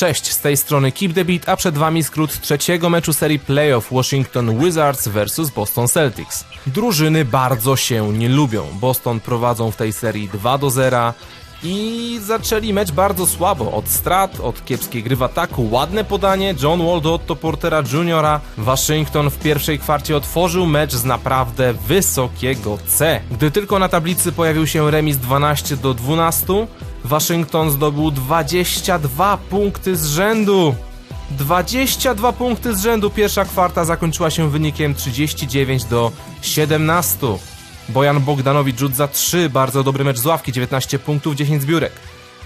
Cześć, z tej strony Keep the Beat, a przed wami skrót trzeciego meczu serii playoff Washington Wizards vs Boston Celtics. Drużyny bardzo się nie lubią. Boston prowadzą w tej serii 2 do 0 i zaczęli mecz bardzo słabo. Od strat, od kiepskiej gry w ataku, ładne podanie, John Wall do Otto Portera Jr. Waszyngton w pierwszej kwarcie otworzył mecz z naprawdę wysokiego C. Gdy tylko na tablicy pojawił się remis 12 do 12, Waszyngton zdobył 22 punkty z rzędu. 22 punkty z rzędu. Pierwsza kwarta zakończyła się wynikiem 39 do 17. Bojan Bogdanowicz rzut za 3, bardzo dobry mecz z ławki, 19 punktów, 10 zbiórek.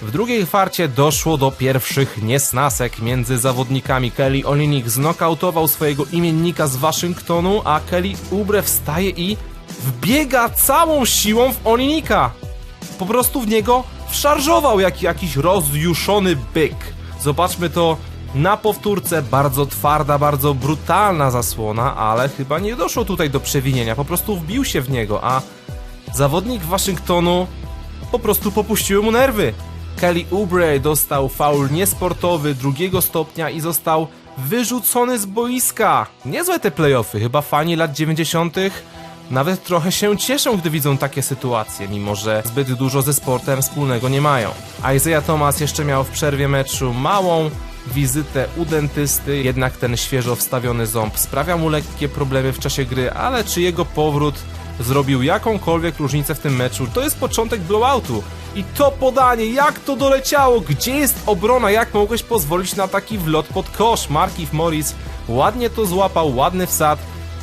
W drugiej kwarcie doszło do pierwszych niesnasek między zawodnikami. Kelly Olinik znokautował swojego imiennika z Waszyngtonu, a Kelly Ubre wstaje i wbiega całą siłą w Olinika. Po prostu w niego wszarżował jak jakiś rozjuszony byk. Zobaczmy to na powtórce. Bardzo twarda, bardzo brutalna zasłona, ale chyba nie doszło tutaj do przewinienia. Po prostu wbił się w niego, a zawodnik Waszyngtonu po prostu popuściły mu nerwy. Kelly Oubre dostał faul niesportowy drugiego stopnia i został wyrzucony z boiska. Niezłe te playoffy, chyba fani lat 90. nawet trochę się cieszą, gdy widzą takie sytuacje, mimo że zbyt dużo ze sportem wspólnego nie mają. Isaiah Thomas jeszcze miał w przerwie meczu małą wizytę u dentysty, jednak ten świeżo wstawiony ząb sprawia mu lekkie problemy w czasie gry, ale czy jego powrót zrobił jakąkolwiek różnicę w tym meczu, to jest początek blowoutu. I to podanie, jak to doleciało, gdzie jest obrona, jak mogłeś pozwolić na taki wlot pod kosz? Markif Morris ładnie to złapał, ładny wsad.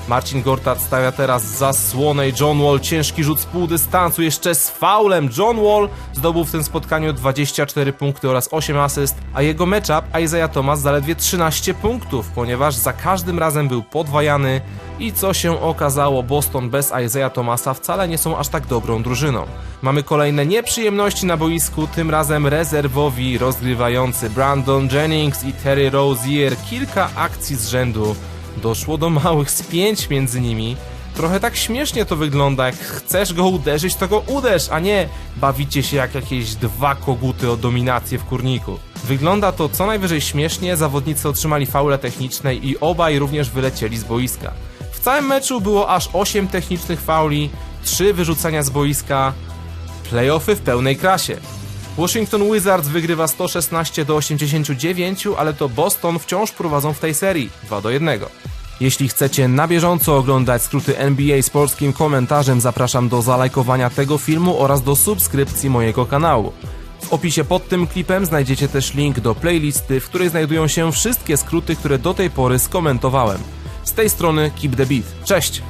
Marcin Gortat stawia teraz zasłonę i John Wall ciężki rzut z pół dystansu, jeszcze z faulem. John Wall zdobył w tym spotkaniu 24 punkty oraz 8 asyst, a jego matchup Isaiah Thomas zaledwie 13 punktów, ponieważ za każdym razem był podwajany i co się okazało, Boston bez Isaiah Thomasa wcale nie są aż tak dobrą drużyną. Mamy kolejne nieprzyjemności na boisku, tym razem rezerwowi rozgrywający Brandon Jennings i Terry Rozier. Kilka akcji z rzędu doszło do małych spięć między nimi. Trochę tak śmiesznie to wygląda, jak chcesz go uderzyć, to go uderz, a nie bawicie się jak jakieś dwa koguty o dominację w kurniku. Wygląda to co najwyżej śmiesznie, zawodnicy otrzymali faule techniczne i obaj również wylecieli z boiska. W całym meczu było aż 8 technicznych fauli, 3 wyrzucania z boiska, playoffy w pełnej krasie. Washington Wizards wygrywa 116 do 89, ale to Boston wciąż prowadzą w tej serii 2 do 1. Jeśli chcecie na bieżąco oglądać skróty NBA z polskim komentarzem, zapraszam do zalajkowania tego filmu oraz do subskrypcji mojego kanału. W opisie pod tym klipem znajdziecie też link do playlisty, w której znajdują się wszystkie skróty, które do tej pory skomentowałem. Z tej strony Keep the Beat. Cześć!